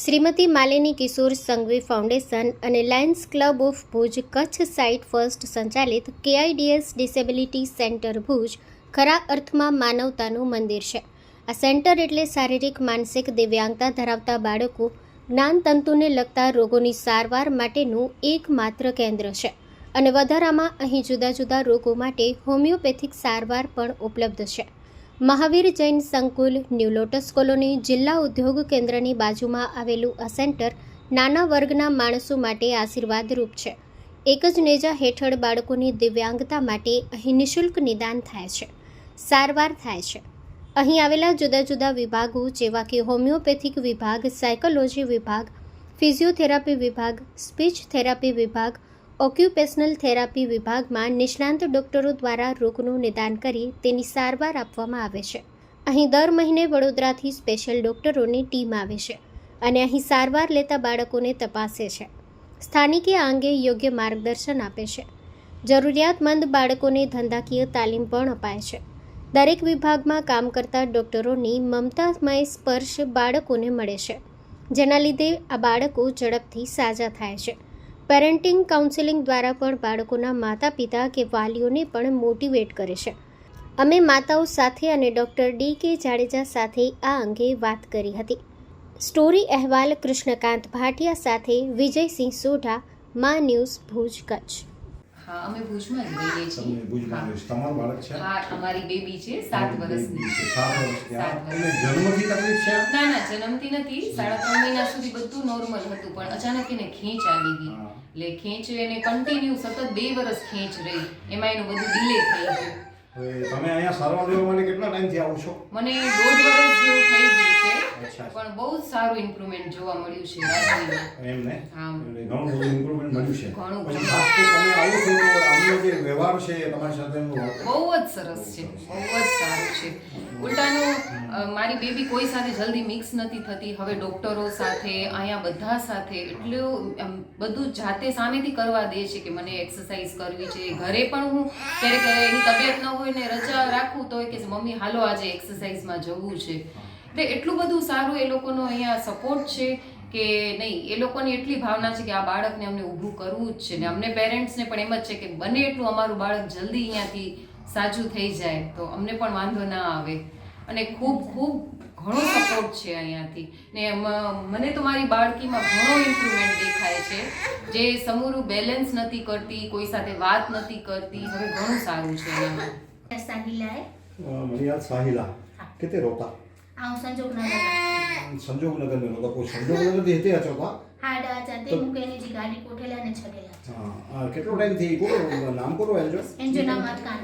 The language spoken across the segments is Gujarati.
શ્રીમતી માલિની કિશોર સંઘવી ફાઉન્ડેશન અને Lions Club of Bhuj Kutch sight first સંચાલિત K I D S disability centre Bhuj ખરા અર્થમાં માનવતાનું મંદિર છે. આ સેન્ટર એટલે શારીરિક, માનસિક દિવ્યાંગતા ધરાવતા બાળકો જ્ઞાનતંતુને લગતા રોગોની સારવાર માટેનું એકમાત્ર કેન્દ્ર છે અને વધારામાં અહીં જુદા જુદા રોગો માટે હોમિયોપેથિક સારવાર પણ ઉપલબ્ધ છે. મહાવીર જૈન સંકુલ, ન્યૂ લોટસ કોલોની, જિલ્લા ઉદ્યોગ કેન્દ્રની બાજુમાં આવેલું આ સેન્ટર નાના વર્ગના માણસો માટે આશીર્વાદરૂપ છે. એક જ નેજા હેઠળ બાળકોની દિવ્યાંગતા માટે અહીં નિઃશુલ્ક નિદાન થાય છે. સારવાર થાય છે. અહીં આવેલા જુદા જુદા વિભાગો જેવા કે હોમિયોપેથિક વિભાગ, સાયકોલોજી વિભાગ, ફિઝિયોથેરાપી વિભાગ, સ્પીચ થેરાપી વિભાગ ઓક્યુપેશનલ થેરાપી વિભાગમાં નિષ્ણાંત ડોક્ટરો દ્વારા રોગનું નિદાન કરી તેની સારવાર આપવામાં આવે છે. અહીં દર મહિને વડોદરાથી સ્પેશિયલ ડોક્ટરોની ટીમ આવે છે અને અહીં સારવાર લેતા બાળકોને તપાસે છે. સ્થાનિકે આ અંગે યોગ્ય માર્ગદર્શન આપે છે. જરૂરિયાતમંદ બાળકોને ધંધાકીય તાલીમ પણ અપાય છે. દરેક વિભાગમાં કામ કરતા ડોક્ટરોની મમતામય સ્પર્શ બાળકોને મળે છે, જેના લીધે આ બાળકો ઝડપથી સાજા થાય છે. પેરેન્ટિંગ કાઉન્સેલિંગ દ્વારા પણ બાળકોના માતા પિતા કે વાલીઓને પણ મોટિવેટ કરે છે. અમે માતાઓ સાથે અને ડૉક્ટર ડી કે જાડેજા સાથે આ અંગે વાત કરી હતી. સ્ટોરી અહેવાલ કૃષ્ણકાંત ભાટિયા સાથે વિજયસિંહ સોઢા, મા ન્યૂઝ ભુજ કચ્છ. હા અમે ભુજમાં જ રહીએ છીએ. તમે ભુજમાં રહો છો. તમારું બાળક છે? હા અમારી બેબી છે 7 વર્ષની. છે. 7 વર્ષની. વર્ષ. જન્મથી તકલીફ છે? ના ના જન્મથી નથી. સાડા ત્રણ મહિના સુધી બધું નોર્મલ હતું પણ અચાનક એને ખેંચ આવી ગઈ. એટલે ખેંચ એને કન્ટિન્યુ સતત બે વર્ષ ખેંચ રહી. એમાં એનું બધું ડીલે થઈ ગયું. તમે અહીંયા સારવાર લેવા માટે કેટલા ટાઈમથી આવો છો? મને દોઢ વર્ષ જેવું થઈ ગયું છે પણ બહુ સારું ઇમ્પ્રુવમેન્ટ જોવા મળ્યું છે એમને? હા. ઘણું બધું ઇમ્પ્રુવમેન્ટ મળ્યું છે. ઘણું તમે જે વ્યવહાર છે તમારી સાથેનો બહુ જ સરસ છે, બહુ જ સારું છે. ઉલટાનું મારી બેબી કોઈ સાથે જલ્દી મિક્સ નથી થતી. હવે ડોક્ટરો સાથે, અહીંયા બધા સાથે, એટલું બધું જાતે સામેથી કરવા દે છે કે મને એક્સરસાઇઝ કરવી છે. ઘરે પણ હું ક્યારેક એની તબિયત ન હોય ને રજા રાખું તો કે મમ્મી, હાલો આજે એક્સરસાઇઝમાં જવું છે. એટલે એટલું બધું સારું એ લોકોનો અહીંયા સપોર્ટ છે. કે નહીં એ લોકોની એટલી ભાવના છે કે આ બાળકને અમને ઊભું કરવું જ છે ને અમને પેરેન્ટ્સને પણ એમ જ છે કે બને એટલું અમારું બાળક જલ્દી અહીંયાથી સાજું થઈ જાય તો અમને પણ વાંધો ના આવે. અને ખૂબ ખૂબ ઘણો સપોર્ટ છે અહીંયાથી. ને મને તો મારી બાળકીમાં ઘણો ઇમ્પ્રુવમેન્ટ દેખાય છે. જે સમૂરું બેલેન્સ નથી કરતી કોઈ સાથે વાત નથી કરતી હવે ઘણું સારું છે એનામાં. સાહિલાએ? મને યાદ સાહિલા. કે તે રોતા? आऊं संजोग नगर संजोग नगर में रोता कोई संजोग नगर થી હેતે અચો તા हाड जाते मुकेनी जी गाड़ी कोठेला ने छगेला હા આ કેટલો ટાઈમ થી કોનો નામ કોનો એન્જો एंजो नाम अटकान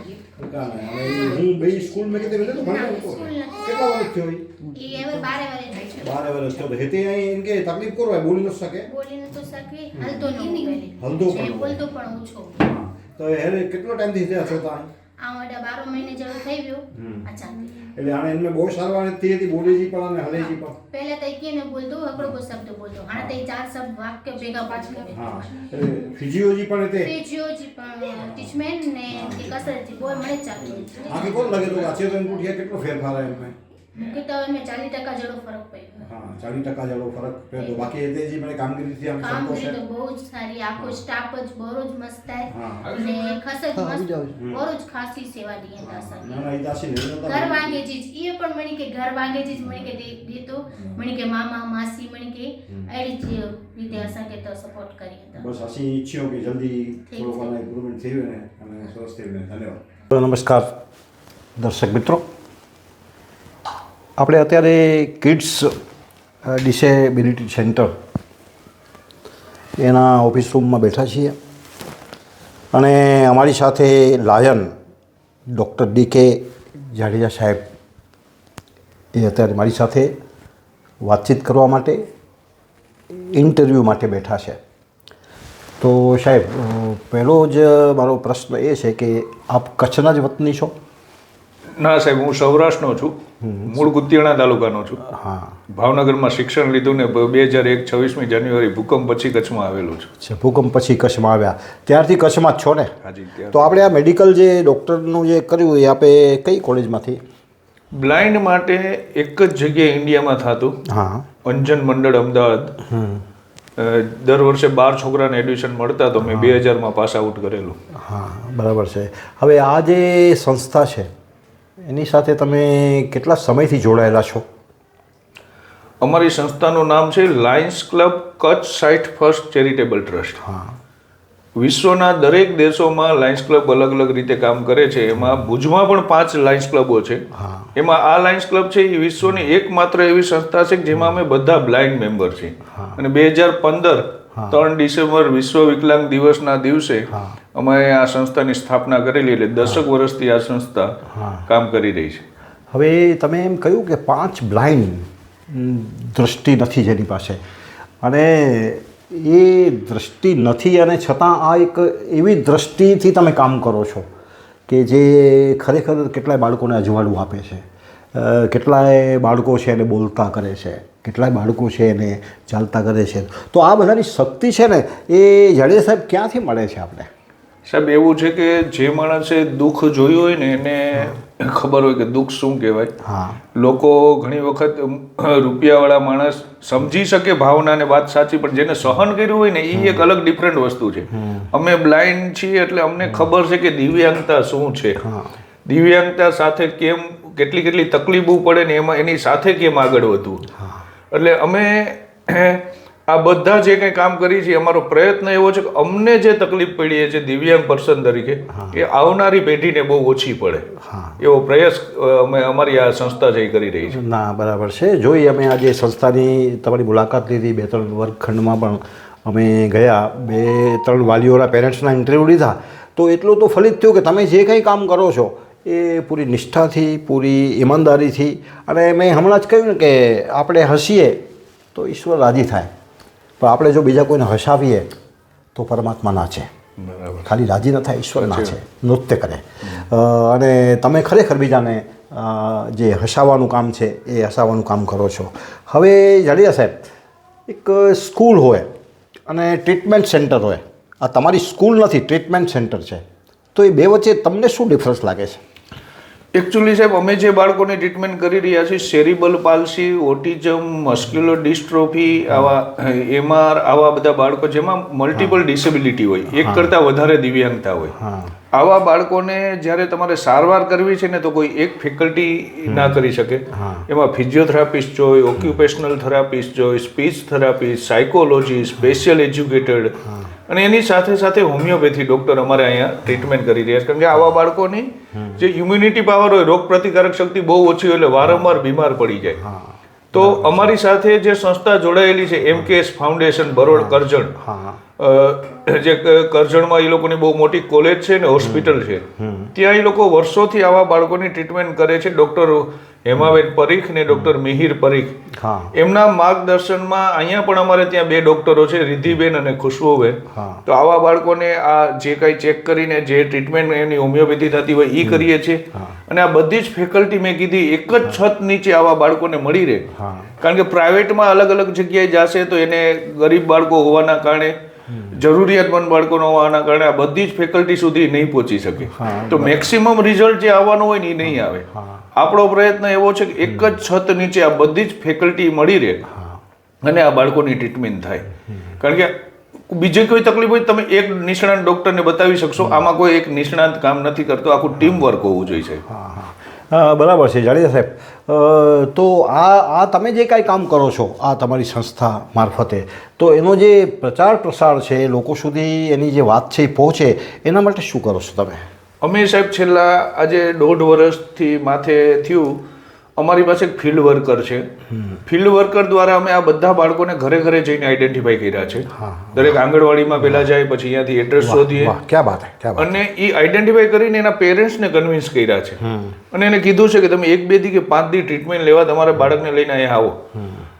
કાને હવે હું બે સ્કૂલ માં કેતે વેલે તો ભણવા સ્કૂલ નથી. કેટલા વર્ષ થયો ઈ? ये एवे बारे वाले नहीं छे બાર વર્ષ થયો તો હેતે અહીં એમ કે તકલીફ કરો બોલી ન શકે बोली न तो सके हलतो न होवेली હલતો પણ जे ન बोलतो पण ओछो હા. તો હેરે કેટલો ટાઈમ થી હેતે અચો તા આ વડા બારો મહિને જેવું થઈ ગયું. હમ. એટલે આને એમને બહુ સારવાર થઈ હતી બોલેજી પણ અને હલેજી પણ. પહેલા તો કે ને બોલતો હકડો કો શબ્દ બોલતો. હાણે તો ચાર શબ્દ વાક્ય ભેગા પાછળ હા. ફિઝિયોજી પણ તે ફિઝિયોજી પણ ટીચમેન્ટ ને એ કસરતજી બોય મળે ચાલુ આખી કોણ લાગે તો? આચે તો એમ કેટલો ફેરફાર આવ્યો એમ મુકે તો એમે 40% જેટલો ફરક પડ્યો. હા ચાલીસ ટકા જેટલો ફરક પડ્યો. બાકી એ જે મને કામગીરીથી આમ કામગીરી તો બહુ જ સારી આખો સ્ટાફ જ બહુ જ મસ્ત થાય. અને ખસ જ મસ્ત બહુ જ ખાસી સેવા દીએ દાસા ના એ દાસી ને એને તો ઘર વાંગે જીજ એ પણ મણી કે ઘર વાંગે જીજ મણી કે દેતો. મણી કે મામા માસી મણી કે એડી જ રીતે અસાંકે તો સપોર્ટ કરી હતા. બસ અસી ઈચ્છ્યો કે જલ્દી ઠીક થોડું ઇમ્પ્રુવમેન્ટ થયું ને અને સરસ થયું ને. ધન્યવાદ. નમસ્કાર દર્શક મિત્રો. આપણે અત્યારે કિડ્સ ડિસેબિલિટી સેન્ટર એના ઓફિસ રૂમમાં બેઠા છીએ. અને અમારી સાથે લાયન ડૉક્ટર ડી કે જાડેજા સાહેબ એ અત્યારે મારી સાથે વાતચીત કરવા માટે, ઇન્ટરવ્યૂ માટે બેઠા છે. તો સાહેબ પહેલો જ મારો પ્રશ્ન એ છે કે આપ કચ્છના જ વતની છો? ના સાહેબ, હું સૌરાષ્ટ્રનો છું. મૂળ ગુતિયાણા તાલુકાનો છું. હા. ભાવનગરમાં શિક્ષણ લીધું ને બે હજાર એક છવ્વીસમી જાન્યુઆરી ભૂકંપ પછી કચ્છમાં આવેલું છું. ભૂકંપ પછી કચ્છમાં આવ્યા. ત્યારથી કચ્છમાં જ છો ને? હાજી તો આપણે આ મેડિકલ જે ડૉક્ટરનું જે કર્યું એ આપે કઈ કોલેજમાંથી બ્લાઇન્ડ માટે એક જ જગ્યાએ ઇન્ડિયામાં થતું. હા. અંજન મંડળ અમદાવાદ. દર વર્ષે બાર છોકરાને એડમિશન મળતા તો મેં બે હજારમાં પાસ આઉટ કરેલું. હા બરાબર છે. હવે આ જે સંસ્થા છે એની સાથે તમે કેટલા સમયથી જોડાયેલા છો? અમારી સંસ્થાનું નામ છે Lions Club Kutch sight first charitable trust. હા. વિશ્વના દરેક દેશોમાં લાયન્સ ક્લબ અલગ અલગ રીતે કામ કરે છે. એમાં ભુજમાં પણ પાંચ લાયન્સ ક્લબો છે. એમાં આ લાયન્સ ક્લબ છે એ વિશ્વની એકમાત્ર એવી સંસ્થા છે કે જેમાં અમે બધા બ્લાઇન્ડ મેમ્બર છીએ. અને બે હજાર પંદર ત્રણ ડિસેમ્બર વિશ્વ વિકલાંગ દિવસના દિવસે અમે આ સંસ્થાની સ્થાપના કરેલી એટલે દશક વર્ષથી આ સંસ્થા કામ કરી રહી છે. હવે તમે એમ કહ્યું કે પાંચ બ્લાઇન્ડ દ્રષ્ટિ નથી જેની પાસે. અને એ દ્રષ્ટિ નથી અને છતાં આ એક એવી દ્રષ્ટિથી તમે કામ કરો છો કે જે ખરેખર કેટલાય બાળકોને અજવાળું આપે છે. કેટલાય બાળકો છે એને બોલતા કરે છે. કેટલાય બાળકો છે એને ચાલતા કરે છે. તો આ બધાની શક્તિ છે ને એ જાડેજા સાહેબ ક્યાંથી મળે છે આપણે સાહેબ એવું છે કે જે માણસે દુઃખ જોયું હોય ને એને ખબર હોય કે દુઃખ શું કહેવાય. લોકો ઘણી વખત રૂપિયાવાળા માણસ સમજી શકે ભાવના ને વાત સાચી પણ જેને સહન કર્યું હોય ને એ એક અલગ ડિફરન્ટ વસ્તુ છે. અમે બ્લાઇન્ડ છીએ એટલે અમને ખબર છે કે દિવ્યાંગતા શું છે. દિવ્યાંગતા સાથે કેમ કેટલી કેટલી તકલીફો પડે ને એમાં એની સાથે કેમ આગળ વધવું? એટલે અમે આ બધા જે કંઈ કામ કરીએ છીએ અમારો પ્રયત્ન એવો છે કે અમને જે તકલીફ પડી છે દિવ્યાંગ પર્સન તરીકે એ આવનારી પેઢીને બહુ ઓછી પડે. એવો પ્રયાસ અમે અમારી આ સંસ્થા જે કરી રહી છે. ના બરાબર છે. જોઈ અમે આજે સંસ્થાની તમારી મુલાકાત લીધી બે ત્રણ વર્ગખંડમાં પણ અમે ગયા બે ત્રણ વાલીઓના પેરેન્ટ્સના ઇન્ટરવ્યૂ લીધા. તો એટલું તો ફલિત થયું કે તમે જે કંઈ કામ કરો છો એ પૂરી નિષ્ઠાથી પૂરી ઈમાનદારીથી અને મેં હમણાં જ કહ્યું ને કે આપણે હસીએ તો ઈશ્વર રાજી થાય. પણ આપણે જો બીજા કોઈને હસાવીએ તો પરમાત્મા છે. બરાબર. ખાલી રાજી ન થાય ઈશ્વર છે. નૃત્ય કરે. અને તમે ખરેખર બીજાને જે હસાવાનું કામ છે એ હસાવાનું કામ કરો છો. હવે જાડેજા સાહેબ એક સ્કૂલ હોય અને ટ્રીટમેન્ટ સેન્ટર હોય. આ તમારી સ્કૂલ નથી ટ્રીટમેન્ટ સેન્ટર છે. તો એ બે વચ્ચે તમને શું ડિફરન્સ લાગે છે? એકચ્યુઅલી સાહેબ અમે જે બાળકોની ટ્રીટમેન્ટ કરી રહ્યા છીએ cerebral palsy autism muscular dystrophy આવા એમઆર આવા બધા બાળકો જેમાં મલ્ટિપલ ડિસેબિલિટી હોય એક કરતાં વધારે દિવ્યાંગતા હોય. આવા બાળકોને જ્યારે તમારે સારવાર કરવી છે ને તો કોઈ એક ફેકલ્ટી ના કરી શકે. એમાં ફિઝિયોથેરાપિસ્ટ જોઈ ઓક્યુપેશનલ થેરાપિસ્ટ જોઈ speech therapist psychology special educated અને એની સાથે સાથે હોમિયોપેથી ડોક્ટર અમારે અહીંયા ટ્રીટમેન્ટ કરી રહ્યા છે. કારણ કે આવા બાળકોની જે ઇમ્યુનિટી પાવર હોય રોગ પ્રતિકારક શક્તિ બહુ ઓછી હોય એટલે વારંવાર બીમાર પડી જાય. તો અમારી સાથે જે સંસ્થા જોડાયેલી છે એમકેએસ ફાઉન્ડેશન બરોડ કરજણ. જે કરજણમાં એ લોકોની બહુ મોટી કોલેજ છે ને હોસ્પિટલ છે. ત્યાં એ લોકો વર્ષોથી આવા બાળકોની ટ્રીટમેન્ટ કરે છે. ડૉક્ટર હેમાબેન પરીખ ને ડૉક્ટર મિહિર પરીખ. એમના માર્ગદર્શનમાં અહીંયા પણ અમારે ત્યાં બે ડૉક્ટરો છે રિદ્ધિબેન અને ખુશ્બુબેન તો આવા બાળકોને આ જે કાંઈ ચેક કરીને જે ટ્રીટમેન્ટ એની હોમિયોપેથી થતી હોય એ કરીએ છીએ. અને આ બધી જ ફેકલ્ટી મેં કીધી એક જ છત નીચે આવા બાળકોને મળી રહે. કારણ કે પ્રાઇવેટમાં અલગ અલગ જગ્યાએ જશે તો એને ગરીબ બાળકો હોવાના કારણે જરૂરિયાતમંદ બાળકોનો હોવાના કારણે આ બધી જ ફેકલ્ટી સુધી નહીં પહોંચી શકે. તો મેક્સિમમ રિઝલ્ટ જે આવવાનું હોય ને એ નહીં આવે. આપણો પ્રયત્ન એવો છે કે એક જ છત નીચે આ બધી જ ફેકલ્ટી મળી રહે અને આ બાળકોની ટ્રીટમેન્ટ થાય. કારણ કે બીજી કોઈ તકલીફ હોય તમે એક નિષ્ણાંત ડૉક્ટરને બતાવી શકશો. આમાં કોઈ એક નિષ્ણાંત કામ નથી કરતો. આખું ટીમ વર્ક હોવું જોઈએ બરાબર છે, જાડેજા સાહેબ. તો આ આ તમે જે કાંઈ કામ કરો છો, આ તમારી સંસ્થા મારફતે, તો એનો જે પ્રચાર પ્રસાર છે, લોકો સુધી એની જે વાત છે એ પહોંચે, એના માટે શું કરો છો તમે? અમે સાહેબ, છેલ્લા આજે દોઢ વર્ષથી માથે થયું અમારી પાસે એક ફિલ્ડ વર્કર છે. ફિલ્ડ વર્કર દ્વારા અમે આ બધા બાળકોને ઘરે ઘરે જઈને આઈડેન્ટિફાઈ કર્યા છે. દરેક આંગણવાડીમાં પહેલા જાય પછી અહીંયાથી એડ્રેસ શોધીએ. ક્યાં વાત ક્યાં અને એ આઈડેન્ટિફાઈ કરીને એના પેરેન્ટ્સને કન્વિન્સ કર્યા છે. અને એને કીધું છે કે તમે એક બે દી કે પાંચ દી ટ્રીટમેન્ટ લેવા તમારા બાળકને લઈને અહીંયા આવો.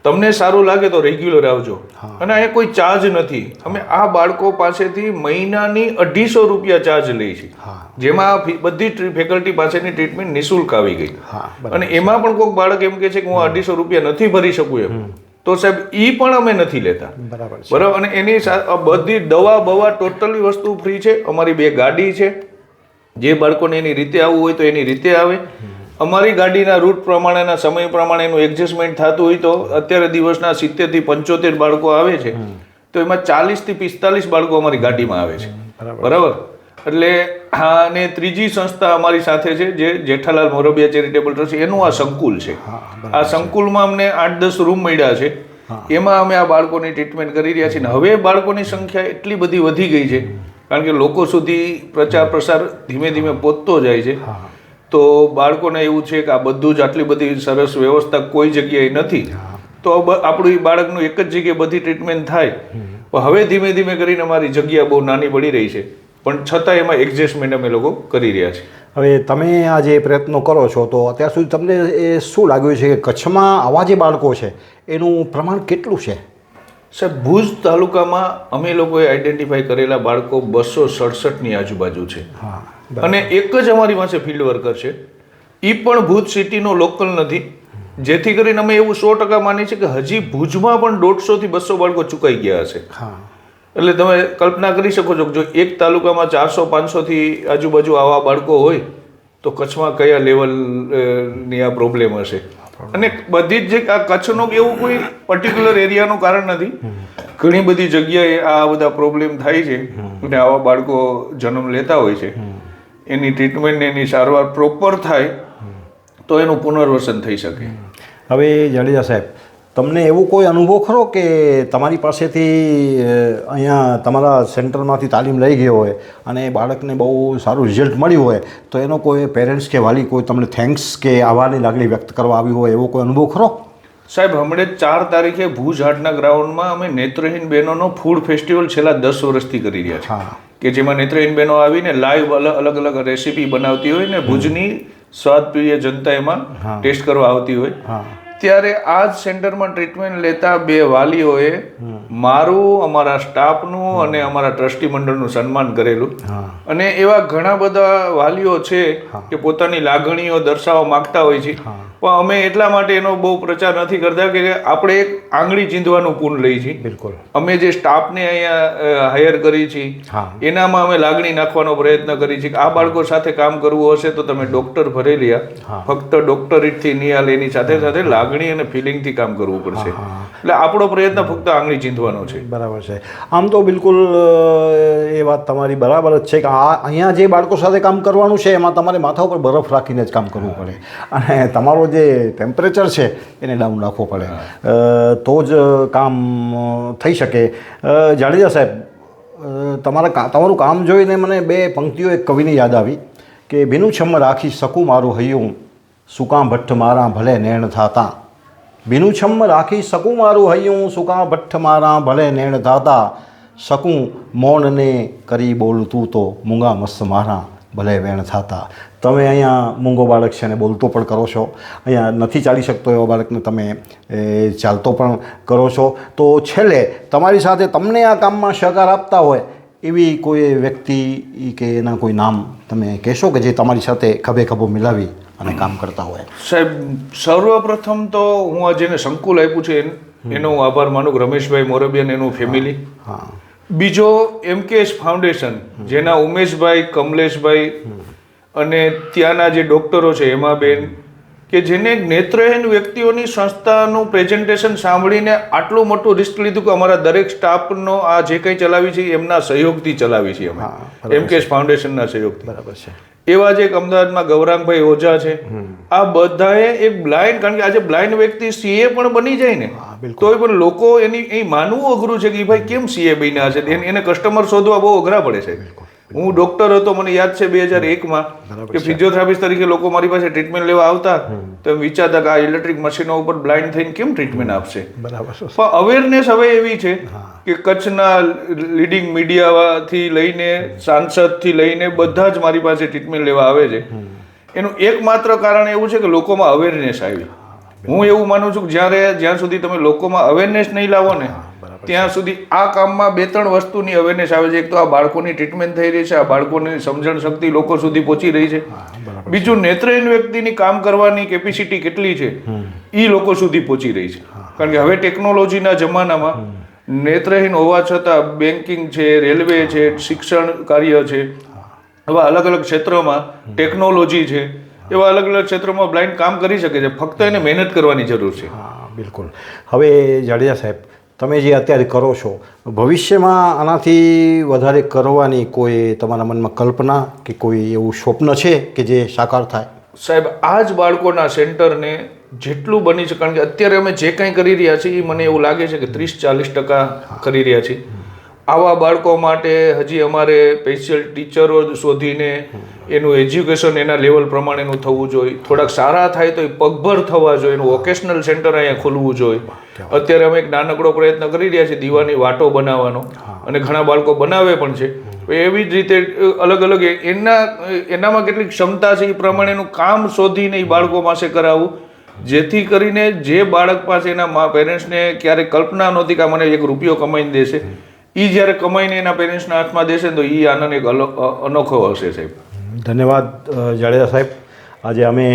તમને સારું લાગે તો રેગ્યુલર આવજો. અને અહીંયા કોઈ ચાર્જ નથી. અમે આ બાળકો પાસેથી મહિનાની અઢીસો રૂપિયા ચાર્જ લઈએ છીએ. જેમાં બધી ફેકલ્ટી પાસેની ટ્રીટમેન્ટ નિઃશુલ્ક આવી ગઈ. હા અને એમાં પણ કોઈક બાળક એમ કે છે કે હું અઢીસો રૂપિયા નથી ભરી શકું એમ. તો સાહેબ ઈ પણ અમે નથી લેતા. બરાબર બરાબર? અને એની બધી દવા બવા ટોટલી વસ્તુ ફ્રી છે. અમારી બે ગાડી છે. જે બાળકોને એની રીતે આવવું હોય તો એની રીતે આવે. અમારી ગાડીના રૂટ પ્રમાણેના સમય પ્રમાણે એનું એડજસ્ટમેન્ટ થતું હોય તો અત્યારે દિવસના સિત્તેરથી પંચોતેર બાળકો આવે છે. તો એમાં ચાલીસથી પિસ્તાલીસ બાળકો અમારી ગાડીમાં આવે છે. બરાબર. એટલે હા અને ત્રીજી સંસ્થા અમારી સાથે છે જે જેઠાલાલ મોરબિયા ચેરિટેબલ ટ્રસ્ટ એનું આ સંકુલ છે. આ સંકુલમાં અમને આઠ દસ રૂમ મળ્યા છે. એમાં અમે આ બાળકોની ટ્રીટમેન્ટ કરી રહ્યા છીએ. અને હવે બાળકોની સંખ્યા એટલી બધી વધી ગઈ છે. કારણ કે લોકો સુધી પ્રચાર પ્રસાર ધીમે ધીમે પહોંચતો જાય છે તો બાળકોને એવું છે કે આ બધું જ આટલી બધી સરસ વ્યવસ્થા કોઈ જગ્યાએ નથી. તો આપણું એ બાળકનું એક જ જગ્યાએ બધી ટ્રીટમેન્ટ થાય. પણ હવે ધીમે ધીમે કરીને અમારી જગ્યા બહુ નાની પડી રહી છે. પણ છતાં એમાં એડજસ્ટમેન્ટ અમે લોકો કરી રહ્યા છીએ. હવે તમે આ જે પ્રયત્નો કરો છો તો અત્યાર સુધી તમને એ શું લાગ્યું છે કે કચ્છમાં આવા જે બાળકો છે એનું પ્રમાણ કેટલું છે? સાહેબ ભુજ તાલુકામાં અમે લોકોએ આઈડેન્ટિફાઈ કરેલા બાળકો બસો સડસઠની આજુબાજુ છે. હા. અને એક જ અમારી પાસે ફિલ્ડ વર્કર છે. એ પણ ભુજ સિટીનો લોકલ નથી. જેથી કરીને અમે એવું સો ટકા માનીએ છીએ કે હજી ભુજમાં પણ દોઢસોથી બસો બાળકો ચૂકાઈ ગયા હશે. એટલે તમે કલ્પના કરી શકો છો કે જો એક તાલુકામાં ચારસો પાંચસોથી આજુબાજુ આવા બાળકો હોય તો કચ્છમાં કયા લેવલની આ પ્રોબ્લેમ હશે? અને બધી જ જે આ કચ્છનો એવું કોઈ પર્ટિક્યુલર એરિયાનું કારણ નથી. ઘણી બધી જગ્યાએ આ બધા પ્રોબ્લેમ થાય છે. અને આવા બાળકો જન્મ લેતા હોય છે. એની ટ્રીટમેન્ટ એની સારવાર પ્રોપર થાય તો એનું પુનર્વસન થઈ શકે. હવે જાડેજા સાહેબ તમને એવો કોઈ અનુભવ ખરો કે તમારી પાસેથી અહીંયા તમારા સેન્ટરમાંથી તાલીમ લઈ ગયો હોય અને બાળકને બહુ સારું રિઝલ્ટ મળ્યું હોય તો એનો કોઈ પેરેન્ટ્સ કે વાલી કોઈ તમને થેન્ક્સ કે આભારની લાગણી વ્યક્ત કરવા આવી હોય એવો કોઈ અનુભવ ખરો? સાહેબ હમણે ચાર તારીખે ભુજ હાટના ગ્રાઉન્ડમાં અમે નેત્રહીન બહેનોનો ફૂડ ફેસ્ટિવલ છેલ્લા દસ વર્ષથી કરી રહ્યા છીએ. હા. કે જેમાં નેત્રહીન બહેનો આવીને લાઈવ અલગ અલગ રેસીપી બનાવતી હોય ને ભુજની સ્વાદપ્રિય જનતા એમાં ટેસ્ટ કરવા આવતી હોય. ત્યારે આ જ સેન્ટરમાં ટ્રીટમેન્ટ લેતા બે વાલીઓએ મારું અમારા સ્ટાફનું અને અમારા ટ્રસ્ટી મંડળનું સન્માન કરેલું. અને એવા ઘણા બધા વાલીઓ છે કે પોતાની લાગણીઓ દર્શાવવા માંગતા હોય છે. પણ અમે એટલા માટે એનો બહુ પ્રચાર નથી કરતા કે આપણે એક આંગળી ચીંધવાનું પૂર્ણ લઈ છીએ. બિલકુલ. અમે જે સ્ટાફને અહીંયા હાયર કરી છીએ હા. એનામાં અમે લાગણી નાખવાનો પ્રયત્ન કરી છીએ કે આ બાળકો સાથે કામ કરવું હશે તો તમે ડોક્ટર ભરી લ્યા. ફક્ત ડોક્ટરીટથી નહીં હાલે એની સાથે સાથે લાગણી અને ફિલિંગથી કામ કરવું પડશે. એટલે આપણો પ્રયત્ન ફક્ત આંગળી ચીંધવાનો છે. બરાબર છે. આમ તો બિલકુલ એ વાત તમારી બરાબર જ છે કે આ અહીંયા જે બાળકો સાથે કામ કરવાનું છે એમાં તમારે માથા ઉપર બરફ રાખીને જ કામ કરવું પડે. અને તમારો જે ટેમ્પરેચર છે એને ડાઉન રાખવો પડે. તો જ કામ થઈ શકે. જાડેજા સાહેબ તમારા તમારું કામ જોઈને મને બે પંક્તિઓ એક કવિની યાદ આવી કે ભીનું છમ રાખી શકું મારું હૈયું સુકાં ભટ્ટ મારા ભલે નેણ થાતા ભીનું છમ રાખી શકું મારું હૈયું સુકા ભઠ્ઠ મારા ભલે નેણ થાતા શકું મૌનને કરી બોલતું તો મૂંગા મસ્ત મારા. ભલે વેણ થાતા. તમે અહીંયા મૂંગો બાળક છે અને બોલતો પણ કરો છો. અહીંયા નથી ચાલી શકતો એવા બાળકને તમે ચાલતો પણ કરો છો. તો છેલ્લે તમારી સાથે તમને આ કામમાં સહકાર આપતા હોય એવી કોઈ વ્યક્તિ કે એના કોઈ નામ તમે કહેશો કે જે તમારી સાથે ખભે ખભો મિલાવી અને કામ કરતા હોય? સાહેબ સર્વપ્રથમ તો હું આ જેને સંકુલ આપ્યું છે એનો હું આભાર માનું. રમેશભાઈ મોરબી અને એનું ફેમિલી હા. બીજો એમકેએસ ફાઉન્ડેશન જેના ઉમેશભાઈ કમલેશભાઈ અને ત્યાંના જે ડોક્ટરો છે એમાબેન કે જેને નેત્રહીન વ્યક્તિઓની સંસ્થાનું પ્રેઝન્ટેશન સાંભળીને આટલું મોટું રિસ્ક લીધું કે અમારા દરેક સ્ટાફનો આ જે કંઈ ચલાવી છે એમના સહયોગથી ચલાવી છે અમે. એમ કે ફાઉન્ડેશનના સહયોગથી. બરાબર છે. એવા જ એક અમદાવાદમાં ગૌરાંગભાઈ ઓઝા છે. આ બધાએ એક બ્લાઇન્ડ કારણ કે આજે બ્લાઇન્ડ વ્યક્તિ સીએ પણ બની જાય ને તોય પણ લોકો એની એ માનવું અઘરું છે કે ભાઈ કેમ સીએ બન્યા છે? એને એને કસ્ટમર શોધવા બહુ અઘરા પડે છે. હું ડોક્ટર હતો મને યાદ છે બે હજાર એકમાં કે ફિઝિયોથેરાપિસ્ટ તરીકે લોકો મારી પાસે ટ્રીટમેન્ટ લેવા આવતા. તો એમ વિચારતા કે આ ઇલેક્ટ્રિક મશીનો ઉપર બ્લાઇન્ડ થઈને કેમ ટ્રીટમેન્ટ આપશે? પણ અવેરનેસ હવે એવી છે કે કચ્છના લીડિંગ મીડિયાથી લઈને સાંસદથી લઈને બધા જ મારી પાસે ટ્રીટમેન્ટ લેવા આવે છે. એનું એકમાત્ર કારણ એવું છે કે લોકોમાં અવેરનેસ આવી. હું એવું માનું છું કે જ્યારે જ્યાં સુધી તમે લોકોમાં અવેરનેસ નહીં લાવો ને ત્યાં સુધી આ કામમાં બે ત્રણ વસ્તુની અવેરનેસ આવે છે. એક તો આ બાળકોની ટ્રીટમેન્ટ થઈ રહી છે આ બાળકોની સમજણ શક્તિ લોકો સુધી પહોંચી રહી છે. બીજું નેત્રહીન વ્યક્તિની કામ કરવાની કેપેસિટી કેટલી છે એ લોકો સુધી પહોંચી રહી છે. કારણ કે હવે ટેકનોલોજીના જમાનામાં નેત્રહીન હોવા છતાં બેન્કિંગ છે રેલવે છે શિક્ષણ કાર્ય છે એવા અલગ અલગ ક્ષેત્રોમાં ટેકનોલોજી છે એવા અલગ અલગ ક્ષેત્રોમાં બ્લાઇન્ડ કામ કરી શકે છે. ફક્ત એને મહેનત કરવાની જરૂર છે. હા બિલકુલ. હવે જાડેજા સાહેબ તમે જે અત્યારે કરો છો, ભવિષ્યમાં આનાથી વધારે કરવાની કોઈ તમારા મનમાં કલ્પના કે કોઈ એવું સ્વપ્ન છે કે જે સાકાર થાય? સાહેબ આ જ બાળકોના સેન્ટરને જેટલું બની છે, કારણ કે અત્યારે અમે જે કાંઈ કરી રહ્યા છીએ, એ મને એવું લાગે છે કે ત્રીસ ચાલીસ ટકા કરી રહ્યા છીએ. આવા બાળકો માટે હજી અમારે સ્પેશિયલ ટીચરો શોધીને એનું એજ્યુકેશન એના લેવલ પ્રમાણેનું થવું જોઈએ. થોડાક સારા થાય તો એ પગભર થવા જોઈએ. એનું વોકેશનલ સેન્ટર અહીંયા ખોલવું જોઈએ. અત્યારે અમે એક નાનકડો પ્રયત્ન કરી રહ્યા છીએ દીવાની વાટો બનાવવાનો. અને ઘણા બાળકો બનાવે પણ છે. એવી જ રીતે અલગ અલગ એના એનામાં કેટલી ક્ષમતા છે એ પ્રમાણેનું કામ શોધીને એ બાળકો પાસે કરાવવું જેથી કરીને જે બાળક પાસે એના મા પેરેન્ટ્સને ક્યારેક કલ્પના નહોતી કે મને એક રૂપિયો કમાઈને દેશે. એ જ્યારે કમાઈને એના પેરેન્ટ્સના હાથમાં દેશે તો એ આનંદ એક અનોખો હશે સાહેબ. ધન્યવાદ જાડેજા સાહેબ. આજે અમે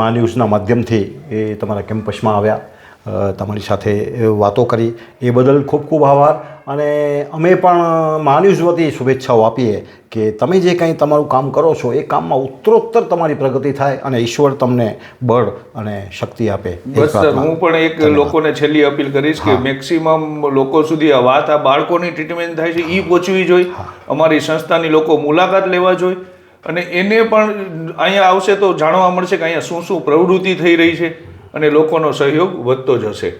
મા ન્યૂઝના માધ્યમથી એ તમારા કેમ્પસમાં આવ્યા તમારી સાથે વાતો કરી. એ બદલ ખૂબ ખૂબ આભાર. અને અમે પણ મા ન્યૂઝ વતી શુભેચ્છાઓ આપીએ કે તમે જે કંઈ તમારું કામ કરો છો એ કામમાં ઉત્તરોત્તર તમારી પ્રગતિ થાય અને ઈશ્વર તમને બળ અને શક્તિ આપે. બસ સર હું પણ એક લોકોને છેલ્લી અપીલ કરીશ કે મેક્સિમમ લોકો સુધી આ વાત આ બાળકોની ટ્રીટમેન્ટ થાય છે એ પહોંચવી જોઈએ. અમારી સંસ્થાની લોકો મુલાકાત લેવા જોઈએ. અને એને પણ અહીંયા આવશે તો જાણવા મળશે કે અહીંયા શું શું પ્રવૃત્તિ થઈ રહી છે અને લોકોનો સહયોગ વધતો જશે.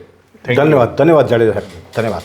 ધન્યવાદ ધન્યવાદ, જાડેજા સાહેબ. ધન્યવાદ.